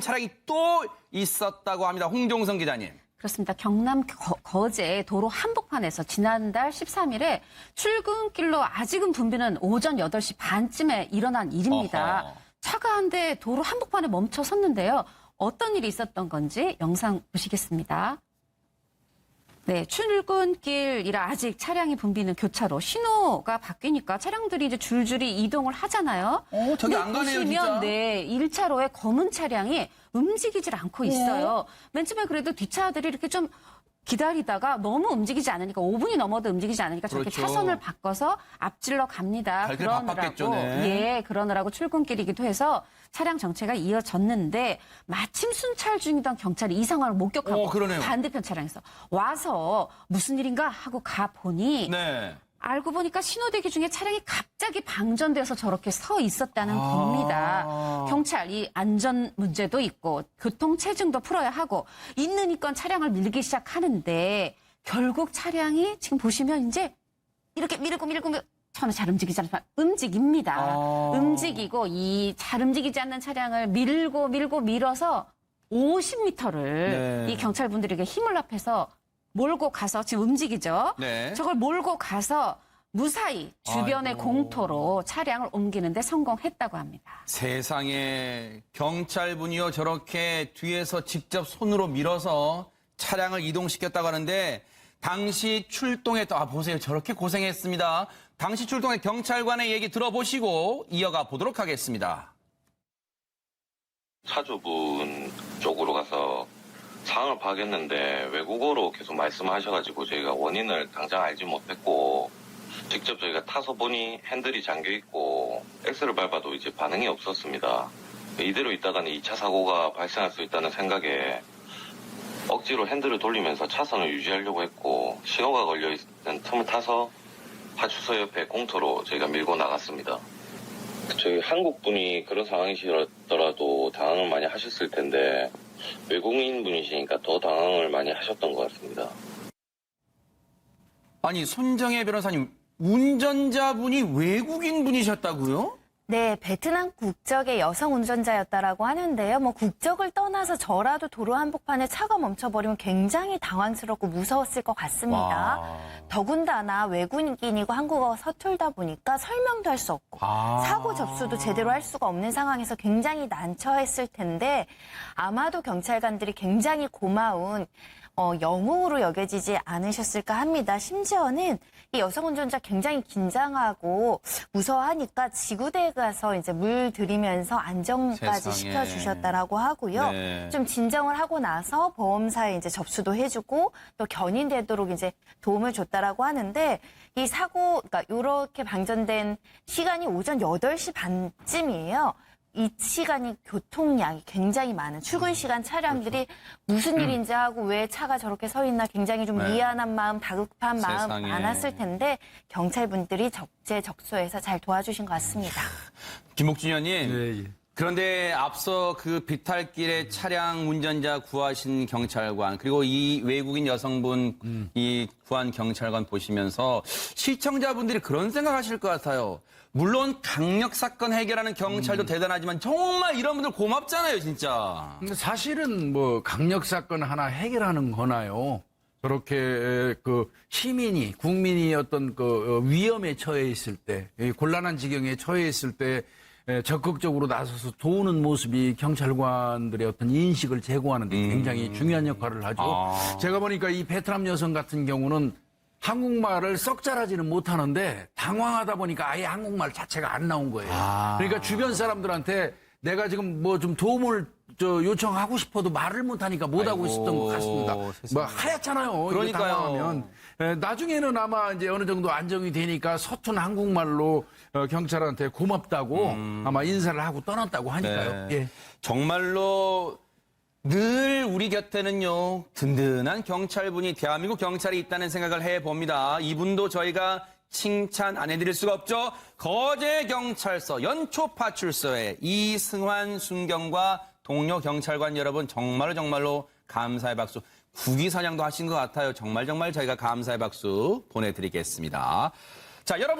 된 차량이 또 있었다고 합니다. 홍종성 기자님. 그렇습니다. 경남 거, 제 도로 한복판에서 지난달 13일에 출근길로 아직은 붐비는 오전 8시 반쯤에 일어난 일입니다. 어허. 차가 한 대 도로 한복판에 멈춰 섰는데요. 어떤 일이 있었던 건지 영상 보시겠습니다. 네, 출근길이라 아직 차량이 붐비는 교차로 신호가 바뀌니까 차량들이 이제 줄줄이 이동을 하잖아요. 어, 저기 안 가네요, 보시면 진짜. 네, 1차로에 검은 차량이 움직이질 않고 있어요. 맨 처음에 그래도 뒷차들이 이렇게 좀 기다리다가 너무 움직이지 않으니까 5분이 넘어도 움직이지 않으니까 저렇게 그렇죠. 차선을 바꿔서 앞질러 갑니다. 갈 길이 바빴겠죠, 네. 예, 그러느라고 출근길이기도 해서 차량 정체가 이어졌는데 마침 순찰 중이던 경찰이 이 상황을 목격하고 어, 그러네요. 반대편 차량에서 와서 무슨 일인가 하고 가 보니 네. 알고 보니까 신호대기 중에 차량이 갑자기 방전돼서 저렇게 서 있었다는 아. 겁니다. 경찰 이 안전 문제도 있고 교통 체증도 풀어야 하고 있는 이건 차량을 밀기 시작하는데 결국 차량이 지금 보시면 이제 이렇게 밀고 밀고 밀고 처음에 잘 움직이지 않지만 움직입니다. 아. 움직이고 이 잘 움직이지 않는 차량을 밀고 밀고 밀어서 50m를 네. 이 경찰분들에게 힘을 합해서 몰고 가서 지금 움직이죠. 네. 저걸 몰고 가서 무사히 주변의 아이고. 공터로 차량을 옮기는데 성공했다고 합니다. 세상에 경찰분이요 저렇게 뒤에서 직접 손으로 밀어서 차량을 이동시켰다고 하는데 당시 출동했던 아 보세요 저렇게 고생했습니다. 당시 출동의 경찰관의 얘기 들어보시고 이어가 보도록 하겠습니다. 차주분 쪽으로 가서 상황을 파악했는데 외국어로 계속 말씀하셔가지고 저희가 원인을 당장 알지 못했고 직접 저희가 타서 보니 핸들이 잠겨 있고 엑셀을 밟아도 이제 반응이 없었습니다. 이대로 있다가는 2차 사고가 발생할 수 있다는 생각에 억지로 핸들을 돌리면서 차선을 유지하려고 했고 신호가 걸려 있는 틈을 타서 파출소 옆에 공터로 저희가 밀고 나갔습니다. 저희 한국 분이 그런 상황이시더라도 당황을 많이 하셨을 텐데 외국인 분이시니까 더 당황을 많이 하셨던 것 같습니다. 아니 손정혜 변호사님 운전자분이 외국인 분이셨다고요? 네, 베트남 국적의 여성 운전자였다라고 하는데요. 뭐 국적을 떠나서 저라도 도로 한복판에 차가 멈춰버리면 굉장히 당황스럽고 무서웠을 것 같습니다. 와. 더군다나 외국인이고 한국어가 서툴다 보니까 설명도 할 수 없고 아. 사고 접수도 제대로 할 수가 없는 상황에서 굉장히 난처했을 텐데 아마도 경찰관들이 굉장히 고마운 어, 영웅으로 여겨지지 않으셨을까 합니다. 심지어는 이 여성 운전자 굉장히 긴장하고 무서워하니까 지구대에 가서 이제 물 들이면서 안정까지 세상에. 시켜주셨다라고 하고요. 네. 좀 진정을 하고 나서 보험사에 이제 접수도 해주고 또 견인되도록 이제 도움을 줬다라고 하는데 이 사고, 그러니까 이렇게 방전된 시간이 오전 8시 반쯤이에요. 이 시간이 교통량이 굉장히 많은 출근 시간 차량들이 무슨 일인지 하고 왜 차가 저렇게 서 있나 굉장히 좀 네. 미안한 마음, 다급한 마음 세상에. 많았을 텐데 경찰분들이 적재적소에서 잘 도와주신 것 같습니다. 김목준 의원님 예, 예. 그런데 앞서 그 비탈길에 차량 운전자 구하신 경찰관 그리고 이 외국인 여성분 이 구한 경찰관 보시면서 시청자분들이 그런 생각하실 것 같아요. 물론 강력 사건 해결하는 경찰도 대단하지만 정말 이런 분들 고맙잖아요, 진짜. 근데 사실은 뭐 강력 사건 하나 해결하는 거나요? 저렇게 그 시민이 국민이 어떤 그 위험에 처해 있을 때이 곤란한 지경에 처해 있을 때 에, 적극적으로 나서서 도우는 모습이 경찰관들의 어떤 인식을 제고하는 데 굉장히 중요한 역할을 하죠. 아. 제가 보니까 이 베트남 여성 같은 경우는 한국말을 썩 잘하지는 못하는데 당황하다 보니까 아예 한국말 자체가 안 나온 거예요. 아. 그러니까 주변 사람들한테 내가 지금 뭐 좀 도움을 저 요청하고 싶어도 말을 못하니까 못하고 아이고, 있었던 것 같습니다. 세상에. 뭐 하얗잖아요. 그러니까요. 당황하면. 에, 나중에는 아마 이제 어느 정도 안정이 되니까 서툰 한국말로 어, 경찰한테 고맙다고 아마 인사를 하고 떠났다고 하니까요. 음. 네. 예. 정말로 늘 우리 곁에는요 든든한 경찰분이 대한민국 경찰이 있다는 생각을 해봅니다. 이분도 저희가 칭찬 안 해드릴 수가 없죠. 거제 경찰서 연초 파출소의 이승환 순경과 동료 경찰관 여러분 정말로 정말로 감사의 박수. 국위 사냥도 하신 것 같아요. 정말 정말 저희가 감사의 박수 보내드리겠습니다. 자 여러분.